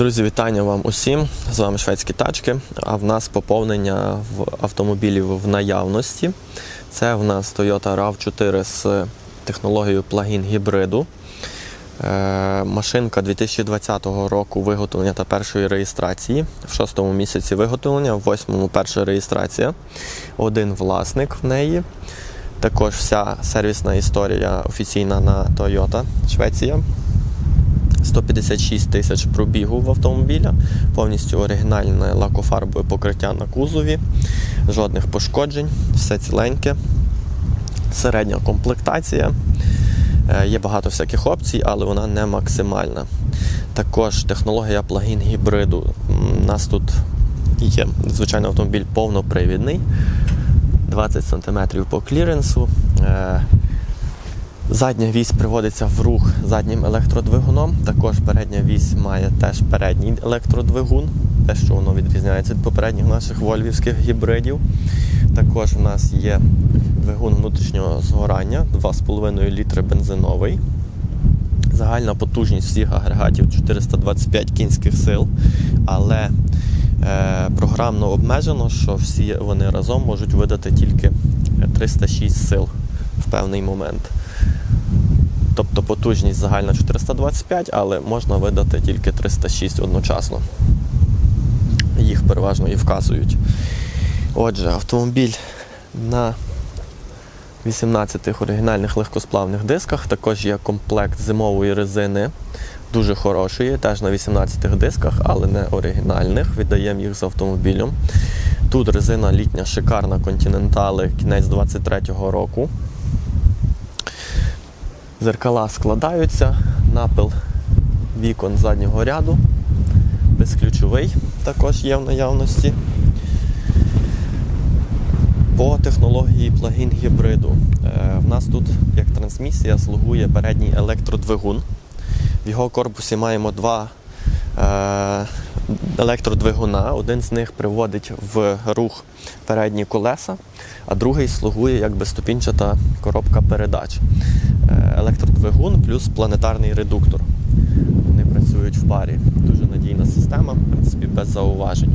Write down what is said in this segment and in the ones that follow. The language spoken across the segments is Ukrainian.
Друзі, вітання вам усім. З вами шведські тачки. А в нас поповнення в автомобілів в наявності. Це в нас Toyota RAV4 з технологією плагін гібриду. Е, Машинка 2020 року виготовлення та першої реєстрації. В шостому місяці виготовлення, в восьмому перша реєстрація. Один власник в неї. Також вся сервісна історія офіційна на Toyota Швеція. 156 тисяч пробігу в автомобіля, повністю оригінальне лакофарбове покриття на кузові, жодних пошкоджень, все ціленьке. Середня комплектація. Е, Є багато всяких опцій, але вона не максимальна. Також технологія плагін гібриду. У нас тут є звичайно автомобіль повнопривідний, 20 см по кліренсу. Задня вісь приводиться в рух заднім електродвигуном. Також передня вісь має теж передній електродвигун, те, що воно відрізняється від попередніх наших вольвівських гібридів. Також у нас є двигун внутрішнього згорання 2,5 літри бензиновий. Загальна потужність всіх агрегатів 425 кінських сил, але е, програмно обмежено, що всі вони разом можуть видати тільки 306 сил в певний момент. Тобто потужність загальна 425, але можна видати тільки 306 одночасно. Їх переважно і вказують. Отже, автомобіль на 18 оригінальних легкосплавних дисках. Також є комплект зимової резини, дуже хорошої, теж на 18 дисках, але не оригінальних. Віддаємо їх з автомобілем. Тут резина літня, шикарна континентали, кінець 23-го року. Зеркала складаються, напил вікон заднього ряду, безключовий також є в наявності. По технології плагін гібриду. Е, В нас тут, як трансмісія, слугує передній електродвигун. В його корпусі маємо два електродвигуна. Один з них приводить в рух передні колеса, а другий слугує як безступінчата коробка передач. Е, Електродвигун плюс планетарний редуктор. Вони працюють в парі. Дуже надійна система, в принципі, без зауважень.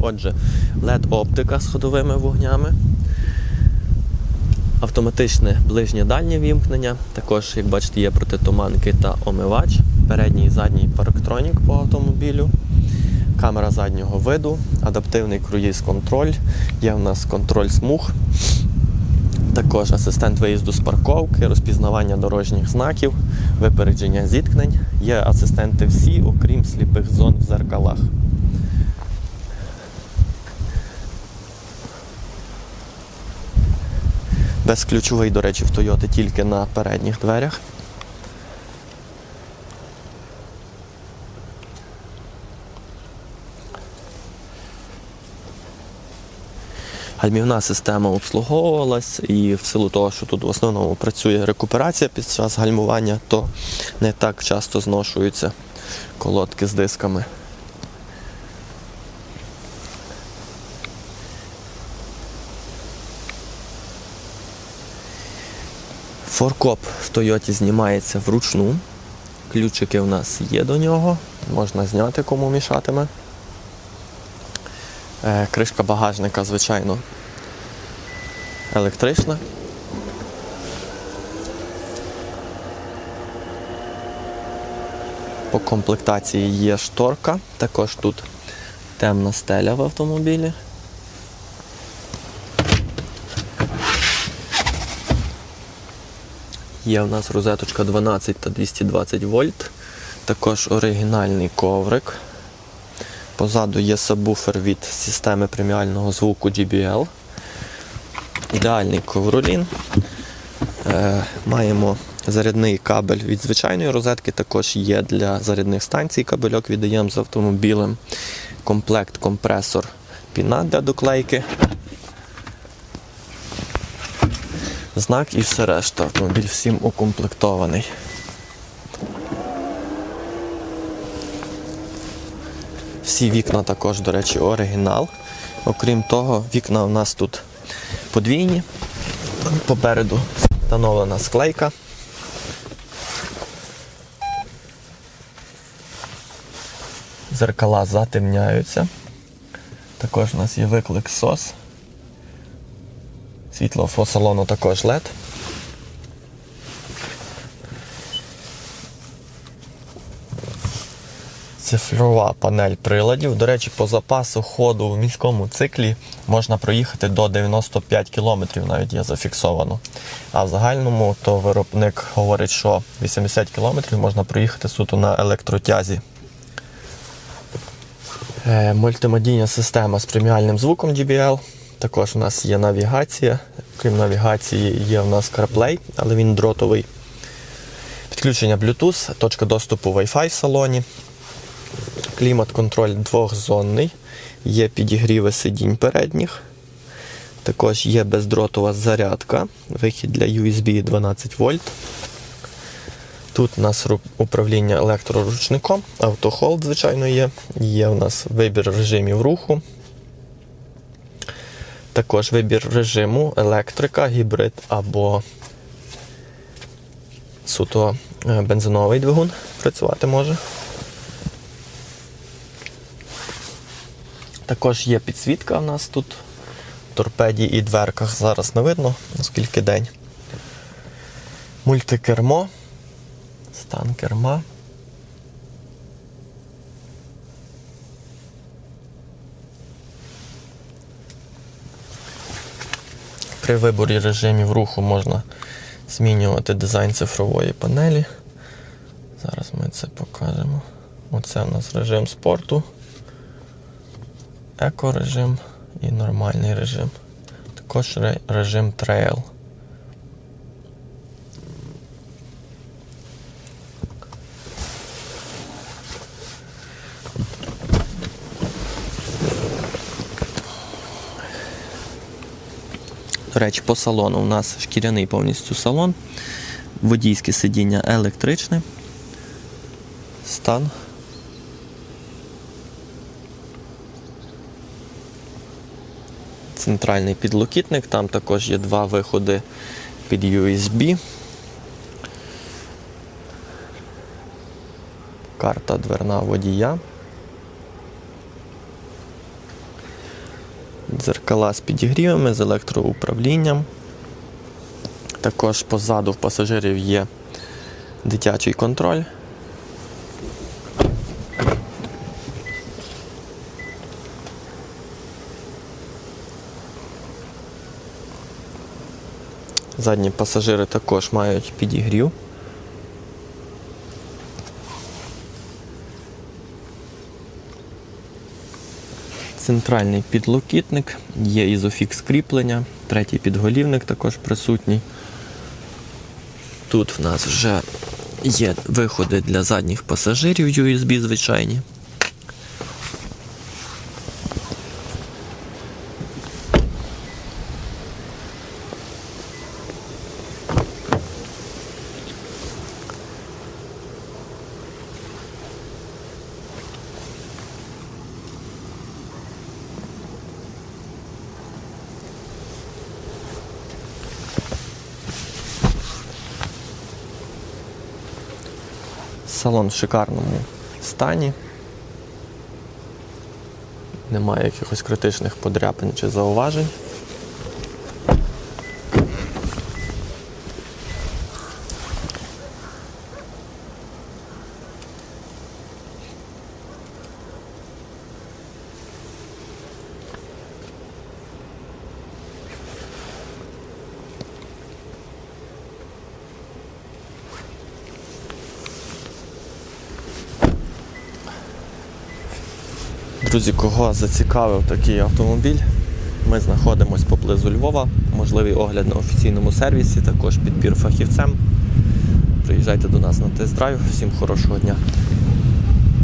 Отже, LED-оптика з ходовими вогнями. Автоматичне ближнє дальнє вімкнення. Також, як бачите, є протитуманки та омивач. Передній і задній парктронік по автомобілю. Камера заднього виду, адаптивний круїз-контроль. Є в нас контроль смуг. Також асистент виїзду з парковки, розпізнавання дорожніх знаків, випередження зіткнень. Є асистенти всі, окрім сліпих зон в зеркалах. Безключовий, до речі, в Toyota тільки на передніх дверях. Гальмівна система обслуговувалась, і в силу того, що тут в основному працює рекуперація під час гальмування, то не так часто зношуються колодки з дисками. Форкоп в Тойоті знімається вручну. Ключики у нас є до нього, можна зняти, кому мішатиме. Е, Кришка багажника, звичайно, електрична. По комплектації є шторка, також тут темна стеля в автомобілі. Є у нас розеточка 12 та 220 вольт. Також оригінальний коврик. Позаду є сабвуфер від системи преміального звуку JBL. Ідеальний ковролін. Е, маємо зарядний кабель від звичайної розетки, також є для зарядних станцій кабельок віддаємо з автомобілем. Комплект компресор піна для доклейки. Знак і все решта. Автомобіль всім укомплектований. Всі вікна також, до речі, оригінал. Окрім того, вікна у нас тут подвійні. Попереду встановлена склейка. Зеркала затемняються. Також у нас є виклик SOS. Світло по салону також LED. Цифрова панель приладів. До речі, по запасу ходу в міському циклі можна проїхати до 95 км, навіть є зафіксовано. А в загальному то виробник говорить, що 80 км можна проїхати суто на електротязі. Е, Мультимедійна система з преміальним звуком JBL. Також у нас є навігація. Крім навігації, є у нас CarPlay, але він дротовий. Підключення Bluetooth, точка доступу Wi-Fi в салоні. Клімат-контроль двохзонний. Є підігріви сидінь передніх. Також є бездротова зарядка, вихід для USB 12 вольт. Тут у нас управління електроручником, автохолд, звичайно, є. Є у нас вибір режимів руху. Також вибір режиму електрика, гібрид або суто е, бензиновий двигун працювати може. Також є підсвітка у нас тут в торпеді і дверках. Зараз не видно, оскільки день. Мультикермо. Стан керма. При виборі режимів руху можна змінювати дизайн цифрової панелі. Зараз ми це покажемо. Оце у нас режим спорту, еко-режим і нормальний режим. Також режим трейл. До речі, по салону у нас шкіряний повністю салон, водійське сидіння електричне, стан. Центральний підлокітник, там також є два виходи під USB. Карта дверна водія. Дзеркала з підігрівами, з електроуправлінням. Також позаду в пасажирів є дитячий контроль. Задні пасажири також мають підігрів. Центральний підлокітник, є ізофікс кріплення, третій підголівник також присутній. Тут в нас вже є виходи для задніх пасажирів USB звичайні. Салон в шикарному стані. Немає якихось критичних подряпин чи зауважень. Друзі, кого зацікавив такий автомобіль, ми знаходимося поблизу Львова. Можливий огляд на офіційному сервісі, також підбір фахівцем. Приїжджайте до нас на тест-драйв. Всім хорошого дня.